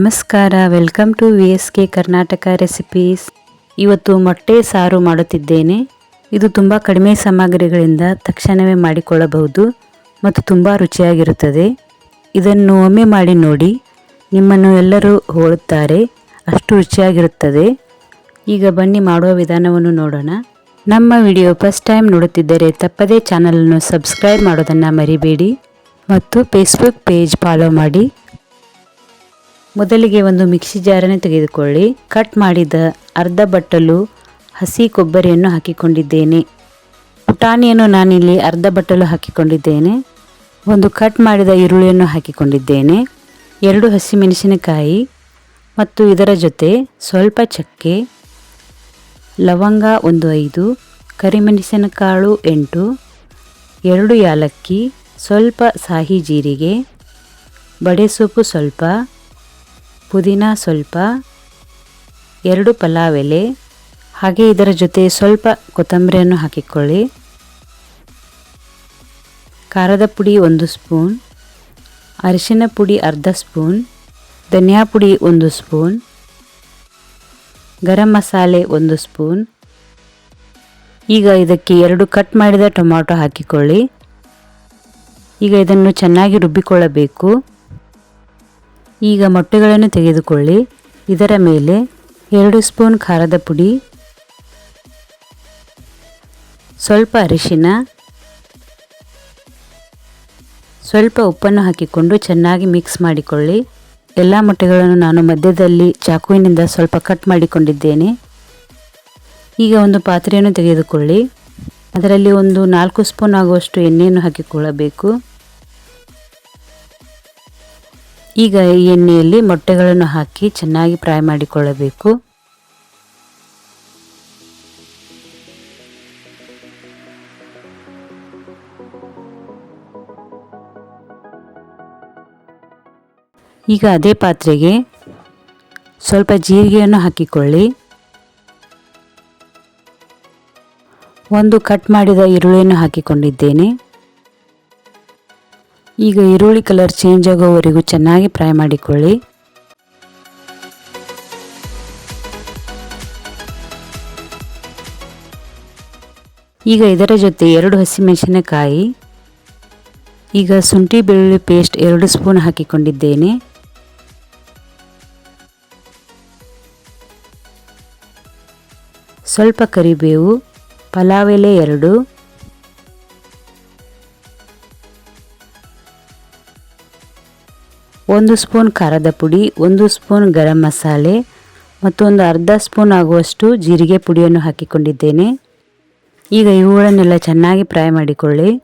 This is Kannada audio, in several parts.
ನಮಸ್ಕಾರ welcome to V S K Karnataka recipes ಇವತ್ತು ಮೊಟ್ಟೆ ಸಾರು ಮಾಡುತ್ತಿದ್ದೇನೆ. ಇದು ತುಂಬ ಕಡಿಮೆ ಸಾಮಗ್ರಿಗಳಿಂದ ತಕ್ಷಣವೇ ಮಾಡಿಕೊಳ್ಳಬಹುದು ಮತ್ತು ತುಂಬ ರುಚಿಯಾಗಿರುತ್ತದೆ. ಇದನ್ನು ಒಮ್ಮೆ ಮಾಡಿ ನೋಡಿ. ನಿಮ್ಮನ್ನು ಎಲ್ಲರೂ ಹೋಳುತ್ತಾರೆ. ಅಷ್ಟು ರುಚಿಯಾಗಿರುತ್ತದೆ. ಈಗ ಬನ್ನಿ ಮಾಡುವ ವಿಧಾನವನ್ನು ನೋಡೋಣ. ನಮ್ಮ ವಿಡಿಯೋ ಫಸ್ಟ್ ಟೈಮ್ ನೋಡುತ್ತಿದ್ದರೆ ತಪ್ಪದೇ ಚಾನಲನ್ನು ಸಬ್ಸ್ಕ್ರೈಬ್ ಮಾಡೋದನ್ನು ಮರಿಬೇಡಿ ಮತ್ತು ಫೇಸ್ಬುಕ್ ಪೇಜ್ ಫಾಲೋ ಮಾಡಿ. ಮೊದಲಿಗೆ ಒಂದು ಮಿಕ್ಸಿ ಜಾರನ್ನು ತೆಗೆದುಕೊಳ್ಳಿ. ಕಟ್ ಮಾಡಿದ ಅರ್ಧ ಬಟ್ಟಲು ಹಸಿ ಕೊಬ್ಬರಿಯನ್ನು ಹಾಕಿಕೊಂಡಿದ್ದೇನೆ. ಪುಟಾಣಿಯನ್ನು ನಾನಿಲ್ಲಿ ಅರ್ಧ ಬಟ್ಟಲು ಹಾಕಿಕೊಂಡಿದ್ದೇನೆ. ಒಂದು ಕಟ್ ಮಾಡಿದ ಈರುಳ್ಳಿಯನ್ನು ಹಾಕಿಕೊಂಡಿದ್ದೇನೆ. ಎರಡು ಹಸಿಮೆಣಸಿನಕಾಯಿ ಮತ್ತು ಇದರ ಜೊತೆ ಸ್ವಲ್ಪ ಚಕ್ಕೆ, ಲವಂಗ ಒಂದು ಐದು, ಕರಿಮೆಣಸಿನಕಾಳು ಎಂಟು, ಎರಡು ಯಾಲಕ್ಕಿ, ಸ್ವಲ್ಪ ಸಾಹಿ ಜೀರಿಗೆ ಬಡೆಸೊಪ್ಪು ಸ್ವಲ್ಪ ಪುದೀನ ಸ್ವಲ್ಪ, ಎರಡು ಪಲಾವ್ ಎಲೆ ಹಾಗೆ ಇದರ ಜೊತೆ ಸ್ವಲ್ಪ ಕೊತ್ತಂಬರಿಯನ್ನು ಹಾಕಿಕೊಳ್ಳಿ. ಖಾರದ ಪುಡಿ ಒಂದು ಸ್ಪೂನ್, ಅರಿಶಿನ ಪುಡಿ ಅರ್ಧ ಸ್ಪೂನ್, ಧನಿಯಾ ಪುಡಿ ಒಂದು ಸ್ಪೂನ್, ಗರಂ ಮಸಾಲೆ ಒಂದು ಸ್ಪೂನ್. ಈಗ ಇದಕ್ಕೆ ಎರಡು ಕಟ್ ಮಾಡಿದ ಟೊಮ್ಯಾಟೊ ಹಾಕಿಕೊಳ್ಳಿ. ಈಗ ಇದನ್ನು ಚೆನ್ನಾಗಿ ರುಬ್ಬಿಕೊಳ್ಳಬೇಕು. ಈಗ ಮೊಟ್ಟೆಗಳನ್ನು ತೆಗೆದುಕೊಳ್ಳಿ. ಇದರ ಮೇಲೆ ಎರಡು ಸ್ಪೂನ್ ಖಾರದ ಪುಡಿ, ಸ್ವಲ್ಪ ಅರಿಶಿನ, ಸ್ವಲ್ಪ ಉಪ್ಪನ್ನು ಹಾಕಿಕೊಂಡು ಚೆನ್ನಾಗಿ ಮಿಕ್ಸ್ ಮಾಡಿಕೊಳ್ಳಿ. ಎಲ್ಲ ಮೊಟ್ಟೆಗಳನ್ನು ನಾನು ಮಧ್ಯದಲ್ಲಿ ಚಾಕುವಿನಿಂದ ಸ್ವಲ್ಪ ಕಟ್ ಮಾಡಿಕೊಂಡಿದ್ದೇನೆ. ಈಗ ಒಂದು ಪಾತ್ರೆಯನ್ನು ತೆಗೆದುಕೊಳ್ಳಿ. ಅದರಲ್ಲಿ ಒಂದು ನಾಲ್ಕು ಸ್ಪೂನ್ ಆಗುವಷ್ಟು ಎಣ್ಣೆಯನ್ನು ಹಾಕಿಕೊಳ್ಳಬೇಕು. ಈಗ ಈ ಎಣ್ಣೆಯಲ್ಲಿ ಮೊಟ್ಟೆಗಳನ್ನು ಹಾಕಿ ಚೆನ್ನಾಗಿ ಫ್ರೈ ಮಾಡಿಕೊಳ್ಳಬೇಕು. ಈಗ ಅದೇ ಪಾತ್ರೆಗೆ ಸ್ವಲ್ಪ ಜೀರಿಗೆಯನ್ನು ಹಾಕಿಕೊಳ್ಳಿ. ಒಂದು ಕಟ್ ಮಾಡಿದ ಈರುಳ್ಳಿಯನ್ನು ಹಾಕಿಕೊಂಡಿದ್ದೇನೆ. ಈಗ ಈರುಳ್ಳಿ ಕಲರ್ ಚೇಂಜ್ ಆಗೋವರೆಗೂ ಚೆನ್ನಾಗಿ ಫ್ರೈ ಮಾಡಿಕೊಳ್ಳಿ. ಈಗ ಇದರ ಜೊತೆ ಎರಡು ಹಸಿಮೆಣಸಿನಕಾಯಿ, ಈಗ ಶುಂಠಿ ಬೆಳ್ಳುಳ್ಳಿ ಪೇಸ್ಟ್ ಎರಡು ಸ್ಪೂನ್ ಹಾಕಿಕೊಂಡಿದ್ದೇನೆ. ಸ್ವಲ್ಪ ಕರಿಬೇವು, ಪಲಾವ್ ಎಲೆ ಎರಡು. ಒಂದು ಸ್ಪೂನ್ ಖಾರದ ಪುಡಿ, ಒಂದು ಸ್ಪೂನ್ ಗರಂ ಮಸಾಲೆ ಮತ್ತು ಒಂದು ಅರ್ಧ ಸ್ಪೂನ್ ಆಗುವಷ್ಟು ಜೀರಿಗೆ ಪುಡಿಯನ್ನು ಹಾಕಿಕೊಂಡಿದ್ದೇನೆ. ಈಗ ಇವುಗಳನ್ನೆಲ್ಲ ಚೆನ್ನಾಗಿ ಫ್ರೈ ಮಾಡಿಕೊಳ್ಳಿ.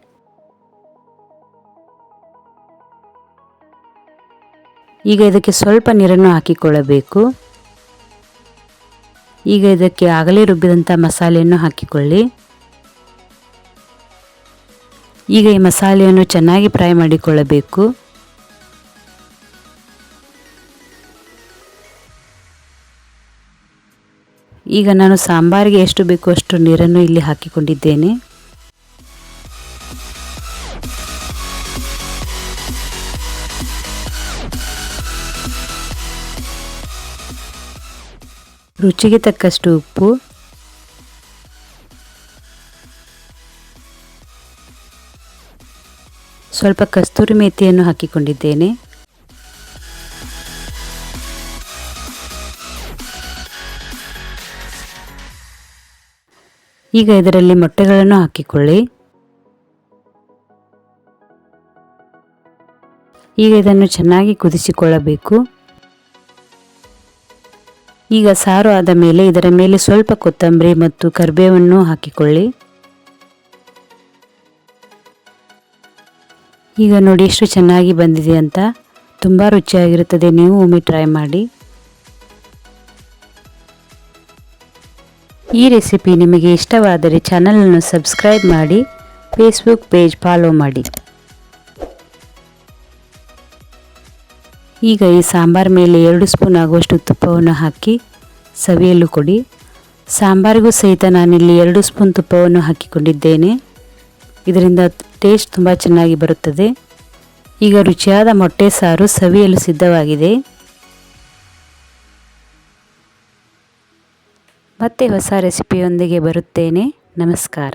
ಈಗ ಇದಕ್ಕೆ ಸ್ವಲ್ಪ ನೀರನ್ನು ಹಾಕಿಕೊಳ್ಳಬೇಕು. ಈಗ ಇದಕ್ಕೆ ಆಗಲೇ ರುಬ್ಬಿದಂಥ ಮಸಾಲೆಯನ್ನು ಹಾಕಿಕೊಳ್ಳಿ. ಈಗ ಈ ಮಸಾಲೆಯನ್ನು ಚೆನ್ನಾಗಿ ಫ್ರೈ ಮಾಡಿಕೊಳ್ಳಬೇಕು. ಈಗ ನಾನು ಸಾಂಬಾರಿಗೆ ಎಷ್ಟು ಬೇಕೋ ಅಷ್ಟು ನೀರನ್ನು ಇಲ್ಲಿ ಹಾಕಿಕೊಂಡಿದ್ದೇನೆ. ರುಚಿಗೆ ತಕ್ಕಷ್ಟು ಉಪ್ಪು. ಸ್ವಲ್ಪ ಕಸ್ತೂರಿ ಮೇಥಿಯನ್ನು ಹಾಕಿಕೊಂಡಿದ್ದೇನೆ. ಈಗ ಇದರಲ್ಲಿ ಮೊಟ್ಟೆಗಳನ್ನು ಹಾಕಿಕೊಳ್ಳಿ. ಈಗ ಇದನ್ನು ಚೆನ್ನಾಗಿ ಕುದಿಸಿಕೊಳ್ಳಬೇಕು. ಈಗ ಸಾರು ಆದ ಮೇಲೆ ಇದರ ಮೇಲೆ ಸ್ವಲ್ಪ ಕೊತ್ತಂಬರಿ ಮತ್ತು ಕರಿಬೇವನ್ನು ಹಾಕಿಕೊಳ್ಳಿ. ಈಗ ನೋಡಿ ಎಷ್ಟು ಚೆನ್ನಾಗಿ ಬಂದಿದೆ ಅಂತ. ತುಂಬ ರುಚಿಯಾಗಿರುತ್ತದೆ. ನೀವು ಒಮ್ಮೆ ಟ್ರೈ ಮಾಡಿ. ಈ ರೆಸಿಪಿ ನಿಮಗೆ ಇಷ್ಟವಾದರೆ ಚಾನಲನ್ನು ಸಬ್ಸ್ಕ್ರೈಬ್ ಮಾಡಿ ಫೇಸ್ಬುಕ್ ಪೇಜ್ ಫಾಲೋ ಮಾಡಿ. ಈಗ ಈ ಸಾಂಬಾರ್ ಮೇಲೆ ಎರಡು ಸ್ಪೂನ್ ಆಗುವಷ್ಟು ತುಪ್ಪವನ್ನು ಹಾಕಿ ಸವಿಯಲು ಕೊಡಿ. ಸಾಂಬಾರಿಗೂ ಸಹಿತ ನಾನಿಲ್ಲಿ ಎರಡು ಸ್ಪೂನ್ ತುಪ್ಪವನ್ನು ಹಾಕಿಕೊಂಡಿದ್ದೇನೆ. ಇದರಿಂದ ಟೇಸ್ಟ್ ತುಂಬ ಚೆನ್ನಾಗಿ ಬರುತ್ತದೆ. ಈಗ ರುಚಿಯಾದ ಮೊಟ್ಟೆ ಸಾರು ಸವಿಯಲು ಸಿದ್ಧವಾಗಿದೆ. ಮತ್ತೆ ಹೊಸ ರೆಸಿಪಿಯೊಂದಿಗೆ ಬರುತ್ತೇನೆ. ನಮಸ್ಕಾರ.